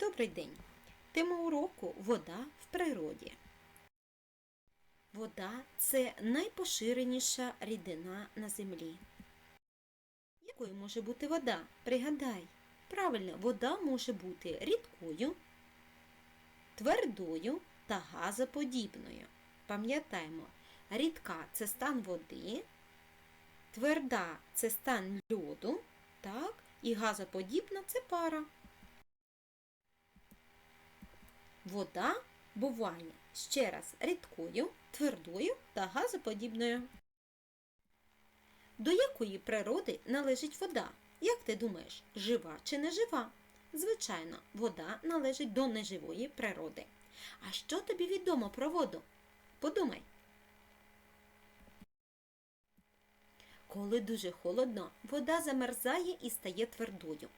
Добрий день! Тема уроку вода в природі. Вода це найпоширеніша рідина на землі. Якою може бути вода? Пригадай. Правильно, вода може бути рідкою, твердою та газоподібною. Пам'ятаємо, рідка це стан води, тверда це стан льоду, так, і газоподібна це пара. Вода буває ще раз рідкою, твердою та газоподібною. До якої природи належить вода? Як ти думаєш, жива чи нежива? Звичайно, вода належить до неживої природи. А що тобі відомо про воду? Подумай. Коли дуже холодно, вода замерзає і стає твердою.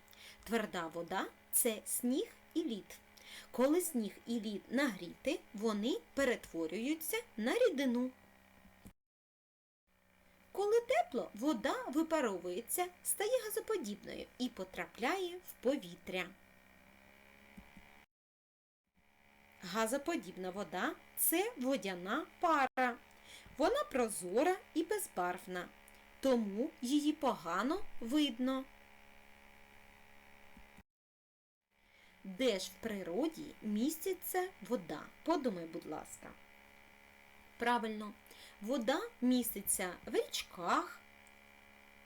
Тверда вода це сніг і лід. Коли сніг і лід нагріти, вони перетворюються на рідину. Коли тепло, вода випаровується, стає газоподібною і потрапляє в повітря. Газоподібна вода це водяна пара. Вона прозора і безбарвна, тому її погано видно. Де ж в природі міститься вода? Подумай, будь ласка. Правильно, вода міститься в річках,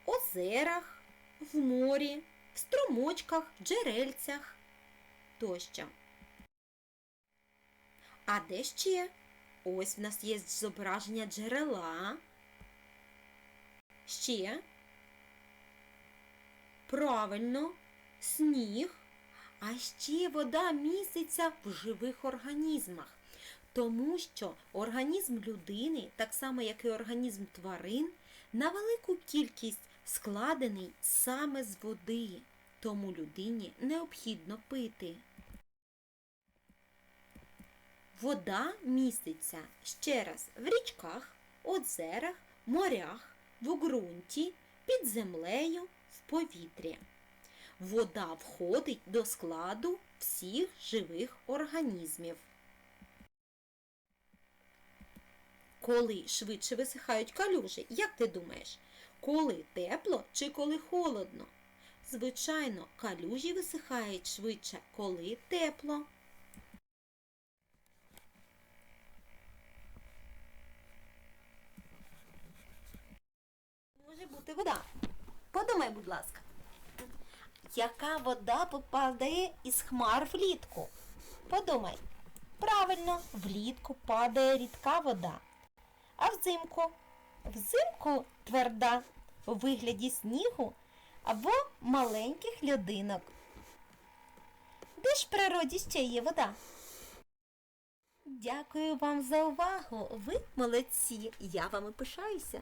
озерах, в морі, в струмочках, джерельцях тощо. А де ще? Ось в нас є зображення джерела. Ще. Правильно, сніг. А ще вода міститься в живих організмах, тому що організм людини, так само як і організм тварин, на велику кількість складений саме з води, тому людині необхідно пити. Вода міститься ще раз в річках, озерах, морях, в ґрунті, під землею, в повітрі. Вода входить до складу всіх живих організмів. Коли швидше висихають калюжі, як ти думаєш, коли тепло чи коли холодно? Звичайно, калюжі висихають швидше, коли тепло. Може бути вода. Подумай, будь ласка. Яка вода попадає із хмар влітку? Подумай. Правильно, влітку падає рідка вода. А взимку? Взимку тверда у вигляді снігу або маленьких льодинок. Де ж в природі ще є вода? Дякую вам за увагу. Ви молодці. Я вами пишаюся.